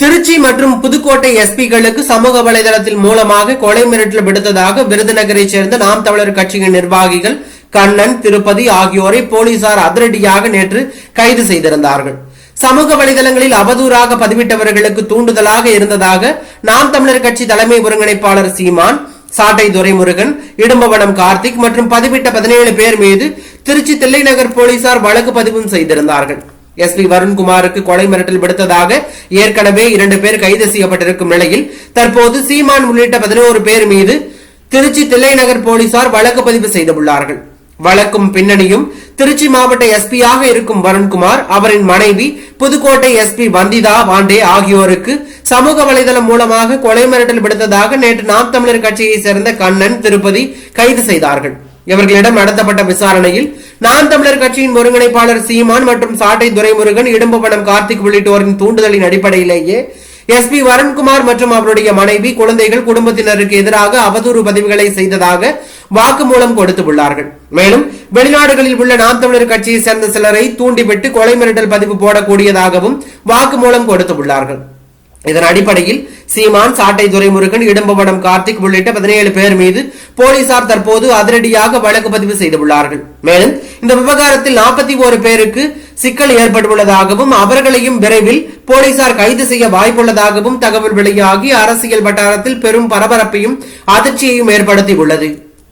திருச்சி மற்றும் புதுக்கோட்டை எஸ்பிகளுக்கு சமூக வலைதளத்தில் மூலமாக கொலை மிரட்டல் விடுத்ததாக விருதுநகரை சேர்ந்த நாம் தமிழர் கட்சியின் நிர்வாகிகள் கண்ணன் திருப்பதி ஆகியோரை போலீசார் அதிரடியாக நேற்று கைது செய்திருந்தார்கள். சமூக வலைதளங்களில் அவதூறாக பதிவிட்டவர்களுக்கு தூண்டுதலாக இருந்ததாக நாம் தமிழர் கட்சி தலைமை ஒருங்கிணைப்பாளர் சீமான் சாட்டை துரைமுருகன் இடும்பவனம் கார்த்திக் மற்றும் பதிவிட்ட பதினேழு பேர் மீது திருச்சி தில்லைநகர் போலீசார் வழக்கு பதிவும் செய்திருந்தார்கள். எஸ் பி வருண்குமாருக்கு கொலை மிரட்டல் விடுத்ததாக ஏற்கனவே இரண்டு பேர் கைது செய்யப்பட்டிருக்கும் நிலையில் தற்போது சீமான் உள்ளிட்ட பதினோரு பேர் மீது திருச்சி தில்லைநகர் போலீசார் வழக்கு பதிவு செய்துள்ளார்கள். வழக்கும் பின்னணியும் திருச்சி மாவட்ட எஸ்பியாக இருக்கும் வருண்குமார் அவரின் மனைவி புதுக்கோட்டை எஸ்பி வந்திதா வாண்டே ஆகியோருக்கு சமூக வலைதளம் மூலமாக கொலை மிரட்டல் விடுத்ததாக நேற்று நாம் தமிழர் கட்சியை சேர்ந்த கண்ணன் திருப்பதி கைது செய்தார்கள். இவர்களிடம் நடத்தப்பட்ட விசாரணையில் நாம் தமிழர் கட்சியின் ஒருங்கிணைப்பாளர் சீமான் மற்றும் சாட்டை துரைமுருகன் இடும்பவனம் கார்த்திக் உள்ளிட்டோரின் தூண்டுதலின் அடிப்படையிலேயே எஸ் பி வருண்குமார் மற்றும் அவருடைய மனைவி குழந்தைகள் குடும்பத்தினருக்கு எதிராக அவதூறு பதிவுகளை செய்ததாக வாக்குமூலம் கொடுத்துள்ளார்கள் மேலும் வெளிநாடுகளில் உள்ள நாம் தமிழர் கட்சியை சேர்ந்த சிலரை தூண்டிவிட்டு கொலை மிரட்டல் பதிவு போடக்கூடியதாகவும் வாக்குமூலம் கொடுத்துள்ளார்கள் இதன் அடிப்படையில் சீமான் சாட்டை துரைமுருகன் இடும்பவனம் கார்த்திக் உள்ளிட்ட பதினேழு பேர் மீது போலீசார் தற்போது அதிரடியாக வழக்கு பதிவு செய்துள்ளார்கள். மேலும் இந்த விவகாரத்தில் நாற்பத்தி ஒரு பேருக்கு சிக்கல் ஏற்பட்டுள்ளதாகவும் அவர்களையும் விரைவில் போலீசார் கைது செய்ய வாய்ப்புள்ளதாகவும் தகவல் வெளியாகி அரசியல் வட்டாரத்தில் பெரும் பரபரப்பையும் அதிர்ச்சியையும் ஏற்படுத்தியுள்ளது.